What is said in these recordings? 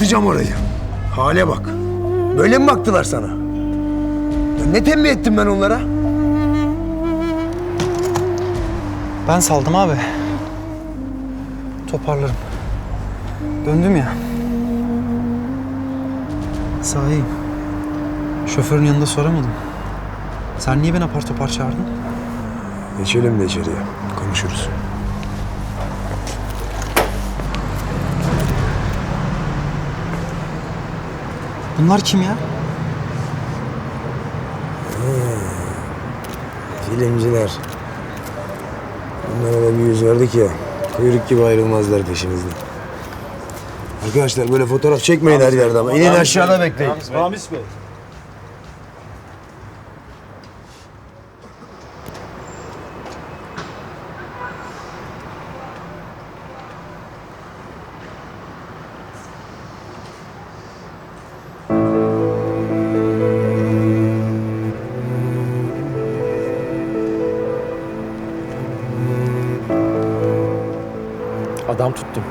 patlatacağım orayı. Hale bak. Böyle mi baktılar sana? Ya ne tembih ettim ben onlara? Ben saldım abi. Toparlarım. Döndüm ya. Sahi. Şoförün yanında soramadım. Sen niye beni apar topar çağırdın? Geçelim de içeriye. Konuşuruz. Bunlar kim ya? Filmciler. Bunlara da bir yüz verdik ya. Kuyruk gibi ayrılmazlar peşimizden. Arkadaşlar böyle fotoğraf çekmeyin her yerde ama. İnin aşağıda bekleyin. Ramiz Bey. Adam tuttum.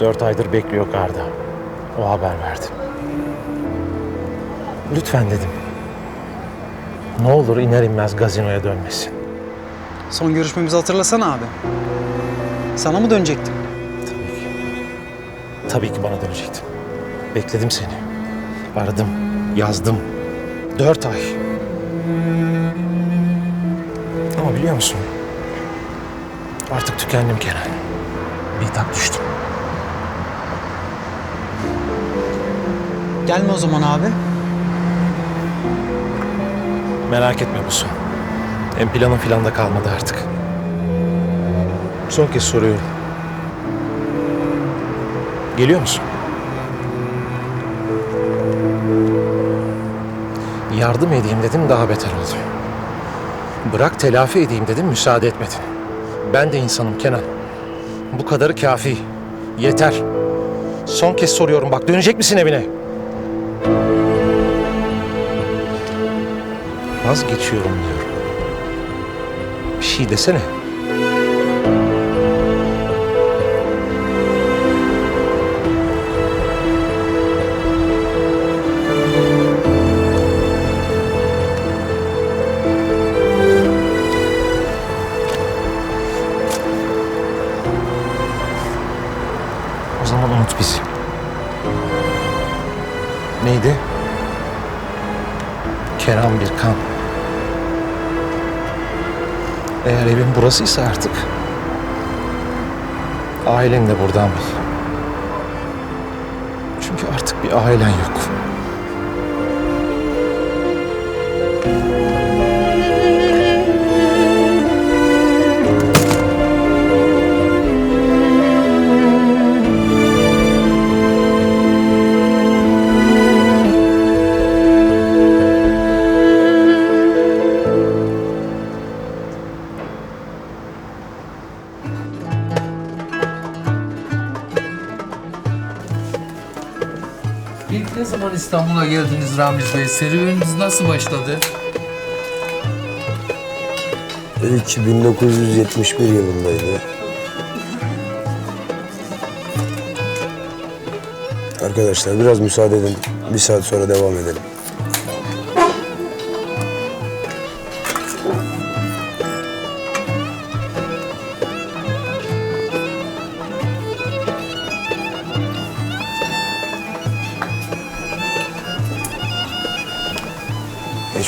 Dört aydır bekliyor garda. O haber verdi. Lütfen dedim. Ne olur iner inmez gazinoya dönmesin. Son görüşmemizi hatırlasana abi. Sana mı dönecektim? Tabii ki. Tabii ki bana dönecektin. Bekledim seni. Aradım, yazdım. Dört ay. Ama biliyor musun? Artık tükendim Kenan. Bitap düştüm. Gelme o zaman abi. Merak etme bu son. Hem planın filan da kalmadı artık. Son kez soruyorum. Geliyor musun? Yardım edeyim dedim daha beter oldu. Bırak telafi edeyim dedim müsaade etmedin. Ben de insanım Kenan. Bu kadarı kafi. Yeter. Son kez soruyorum bak dönecek misin evine? Vazgeçiyorum diyorum. Bir şey desene. Burasıysa artık ailen de buradan bil. Çünkü artık bir ailen yok. Ne zaman İstanbul'a geldiniz Ramiz Bey? Serüveniniz nasıl başladı? İlk 1971 yılındaydı. Arkadaşlar biraz müsaade edin. Bir saat sonra devam edelim.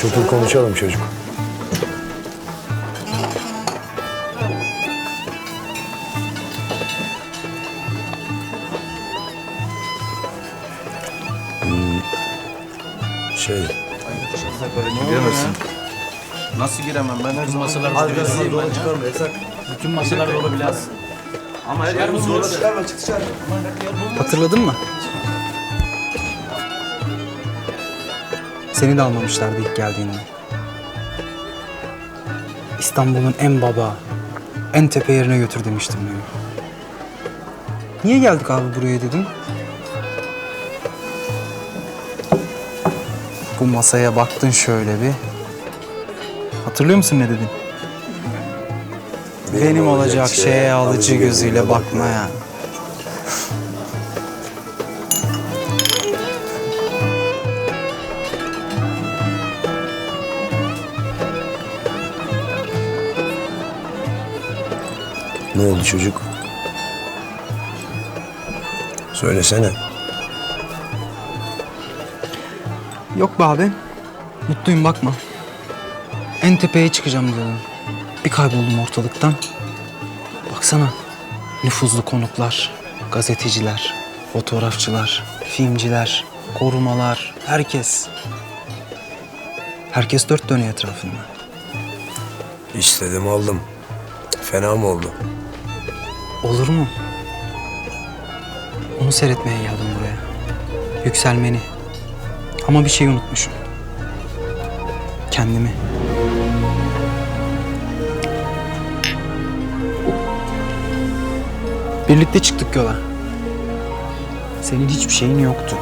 Otur konuşalım çocuk. Şey, Giremezsin. Nasıl giremem ben her masalar dolu Bütün masalar dolu biraz. Ama her yer dolu. Hatırladın mı? Seni de almamışlardı ilk geldiğinde. İstanbul'un en baba, en tepe yerine götür demiştim beni. Niye geldik abi buraya dedim. Bu masaya baktın şöyle bir. Hatırlıyor musun ne dedin? Benim, olacak şeye alıcı gözüyle bakma ya. Ne oldu çocuk? Söylesene. Yok be abi. Mutluyum bakma. En tepeye çıkacağım diyordum. Bir kayboldum ortalıktan. Baksana. Nüfuzlu konuklar, gazeteciler, fotoğrafçılar, filmciler, korumalar, herkes. Herkes dört dönüyor etrafında. İstedim aldım. Fena mı oldu? Olur mu? Onu seyretmeye geldim buraya. Yükselmeni. Ama bir şey unutmuşum. Kendimi. Birlikte çıktık yola. Senin hiçbir şeyin yoktu.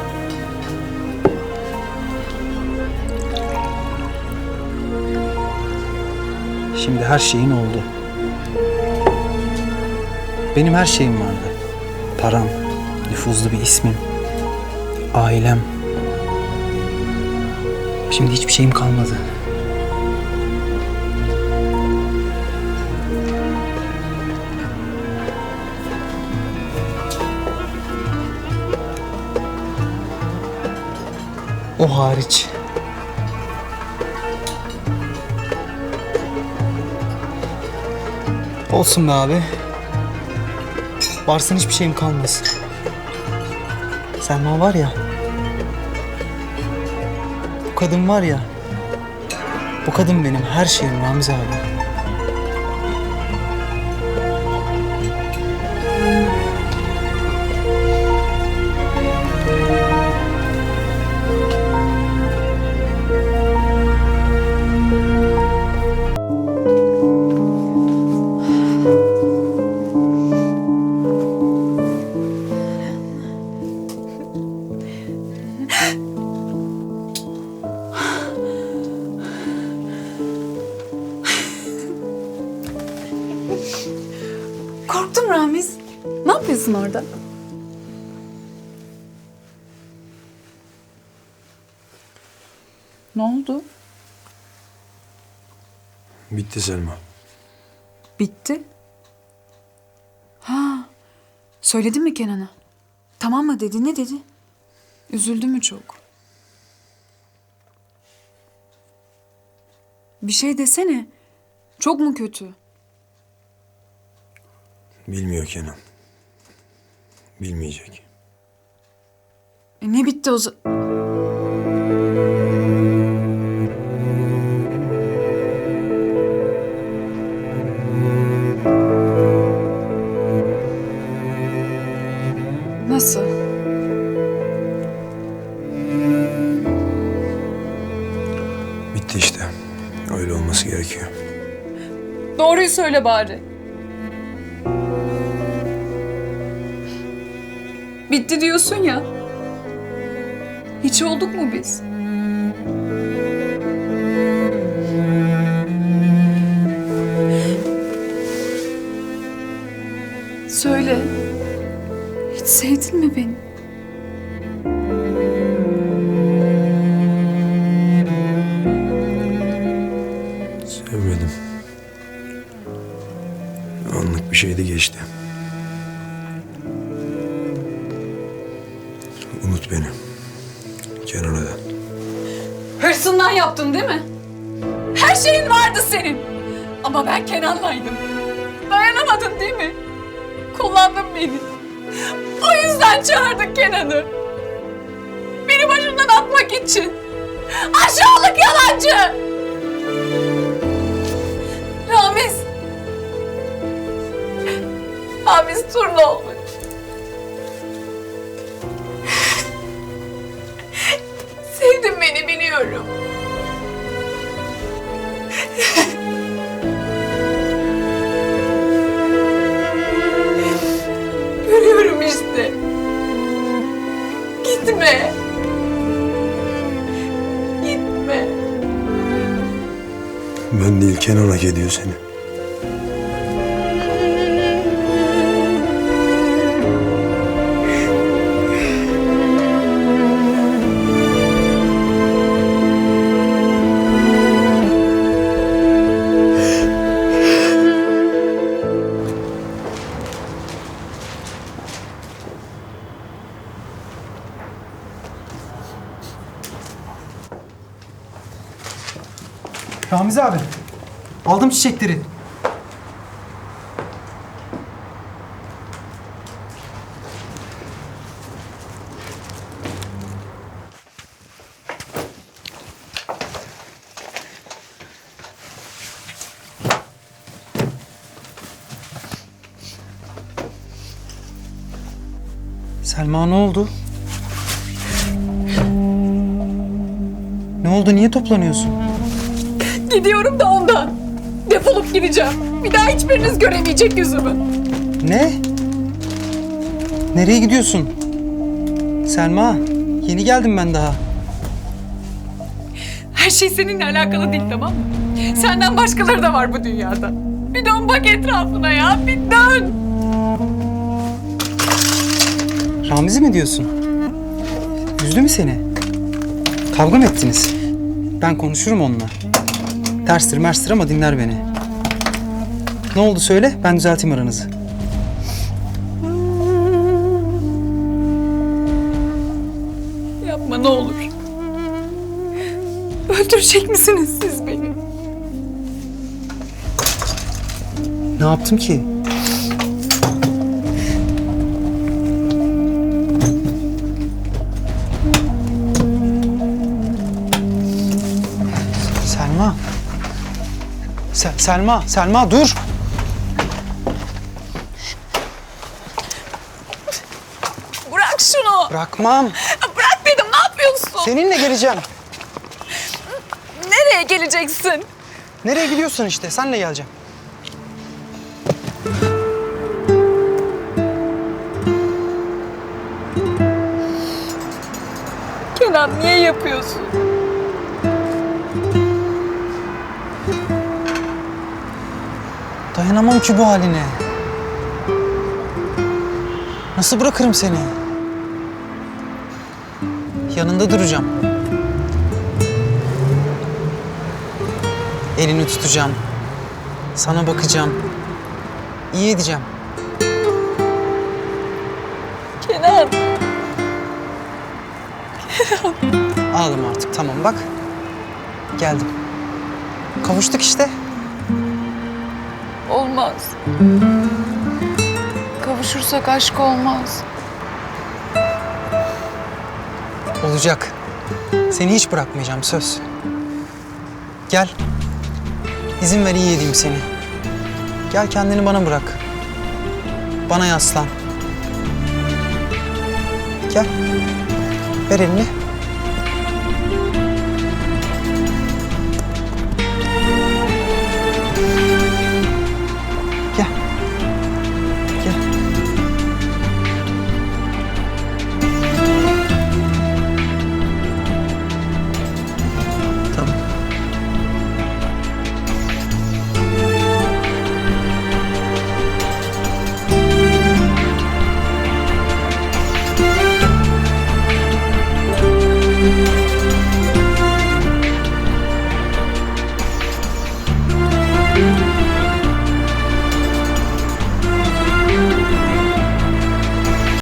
Şimdi her şeyin oldu. Benim her şeyim vardı. Param, nüfuzlu bir ismim, ailem. Şimdi hiçbir şeyim kalmadı. O hariç. Olsun be abi. Varsın hiçbir şeyim kalmasın. Selma var ya. Bu kadın var ya. Bu kadın benim her şeyim Ramiz abi. Korktum Ramiz. Ne yapıyorsun orada? Ne oldu? Bitti Selma. Bitti. Ha, söyledin mi Kenan'a? Tamam mı dedi, ne dedi? Üzüldü mü çok? Bir şey desene. Çok mu kötü? Bilmiyor Kenan. Bilmeyecek. E ne bitti o zaman? Nasıl? Bitti işte. Öyle olması gerekiyor. Doğruyu söyle bari. Bitti diyorsun ya. Hiç olduk mu biz? Söyle. Hiç sevdin mi beni? Sevmedim. Anlık bir şeydi geçti. Yaptın değil mi? Her şeyin vardı senin. Ama ben Kenan'laydım. Dayanamadın değil mi? Kullandın beni. O yüzden çağırdın Kenan'ı. Beni başından atmak için. Aşağılık yalancı! Ramiz. Ramiz turna olmuş. Sevdin beni biliyorum. Kenan hak ediyor seni. Aldım çiçekleri. Selma ne oldu? Ne oldu? Niye toplanıyorsun? Gidiyorum da ondan. Defolup gideceğim. Bir daha hiçbiriniz göremeyecek yüzümü. Ne? Nereye gidiyorsun? Selma, yeni geldim ben daha. Her şey seninle alakalı değil tamam mı? Senden başkaları da var bu dünyada. Bir dön bak etrafına ya, bir dön. Ramiz'i mi diyorsun? Üzdü mü seni? Kavga mı ettiniz? Ben konuşurum onunla. Terstir merstir ama dinler beni. Ne oldu söyle, ben düzelteyim aranızı. Yapma ne olur. Öldürecek misiniz siz beni? Ne yaptım ki? Se- Selma, Selma dur. Bırak şunu. Bırakmam. Bırak dedim ne yapıyorsun? Seninle geleceğim. Nereye geleceksin? Nereye gidiyorsun işte? Senle geleceğim. Kenan niye yapıyorsun? Dayanamam ki bu haline. Nasıl bırakırım seni? Yanında duracağım. Elini tutacağım. Sana bakacağım. İyi edeceğim. Kenan. Ağlama artık tamam bak. Geldim. Kavuştuk işte. Olmaz. Kavuşursak aşk olmaz. Olacak. Seni hiç bırakmayacağım söz. Gel. İzin ver iyi edeyim seni. Gel kendini bana bırak. Bana yaslan. Gel. Ver elini.